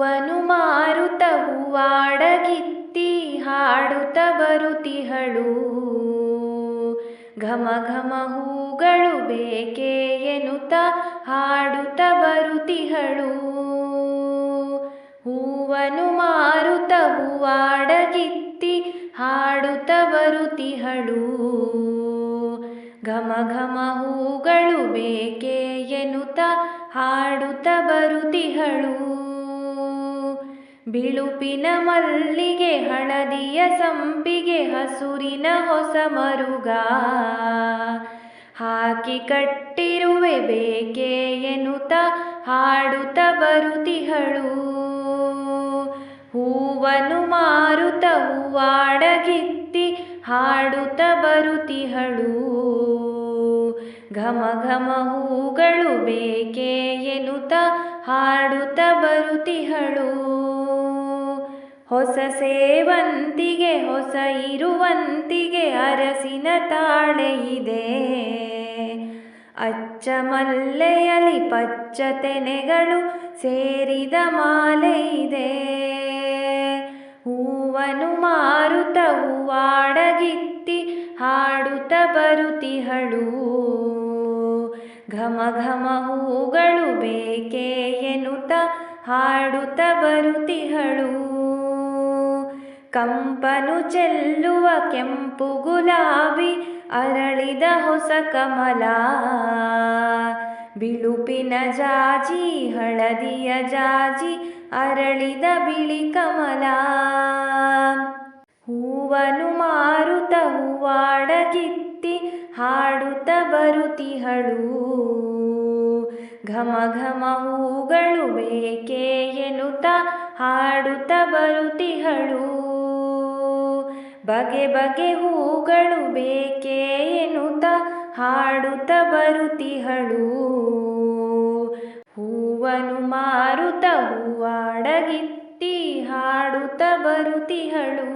ಹೂವನು ಮಾರುತ ಹೂವಾಡಗಿತ್ತಿ ಹಾಡುತ್ತ ಬರುತಿಹಳು. ಘಮ ಘಮ ಹೂಗಳು ಬೇಕೆ ಎನ್ನುತ್ತ ಹಾಡುತ್ತ ಬರುತಿಹಳು. ಹೂವನು ಮಾರುತ ಹೂವಾಡಗಿತ್ತಿ ಹಾಡುತ್ತ ಬರುತಿಹಳು. ಘಮ ಘಮ ಹೂಗಳು ಬೇಕೆ ಎನ್ನುತ್ತ ಹಾಡುತ್ತ ಬರುತಿಹಳು. ಬಿಳುಪಿನ ಮಲ್ಲಿಗೆ, ಹಳದಿಯ ಸಂಪಿಗೆ, ಹಸುರಿನ ಹೊಸ ಮರುಗ. ಹಾಕಿ ಕಟ್ಟಿರುವೆ ಬೇಕೆ ಎನ್ನುತ್ತ ಹಾಡುತ್ತ ಬರುತಿಹಳು. ಹೂವನು ಮಾರುತ ಹೂವಾಡಗಿತ್ತಿ ಹಾಡುತ್ತ ಬರುತಿಹಳು. ಘಮ ಘಮ ಹೂಗಳು ಬೇಕೆ ಎನ್ನುತ್ತ ಹಾಡುತ್ತ ಬರುತಿಹಳು. ಹೊಸ ಸೇವಂತಿಗೆ, ಹೊಸ ಇರುವಂತಿಗೆ ಅರಸಿನ ತಾಳೆ ಇದೆ. ಅಚ್ಚ ಮಲ್ಲೆಯಲಿ ಪಚ್ಚ ತೆನೆಗಳು ಸೇರಿದ ಮಾಲೆ ಇದೆ. ಹೂವನು ಮಾರುತ, ಹೂವಾಡಗಿತ್ತಿ ಹಾಡುತ್ತ ಬರುತಿಹಳು ಘಮ ಘಮ ಹೂಗಳು ಬೇಕೆ ಎನ್ನುತ್ತ ಹಾಡುತ್ತ ಬರುತಿಹಳು ಕಂಪನು ಚೆಲ್ಲುವ ಕೆಂಪು ಗುಲಾಬಿ ಅರಳಿದ ಹೊಸ ಕಮಲ. ಬಿಳುಪಿನ ಜಾಜಿ, ಹಳದಿಯ ಜಾಜಿ ಅರಳಿದ ಬಿಳಿ ಕಮಲ. ಹೂವನು ಮಾರುತ ಹೂವಾಡಗಿತ್ತಿ ಹಾಡುತ್ತ ಬರುತಿಹಳು ಘಮ ಘಮ ಹೂಗಳು ಬೇಕೆ ಎನ್ನುತ್ತ ಹಾಡುತ್ತ ಬರುತಿಹಳು ಬಗೆ ಬಗೆ ಹೂಗಳು ಬೇಕೇ ಎನ್ನುತ್ತ ಹಾಡುತ್ತ ಬರುತಿಹಳು ಹೂವನು ಮಾರುತ ಹೂವಾಡಗಿತ್ತಿ ಹಾಡುತ್ತ ಬರುತಿಹಳು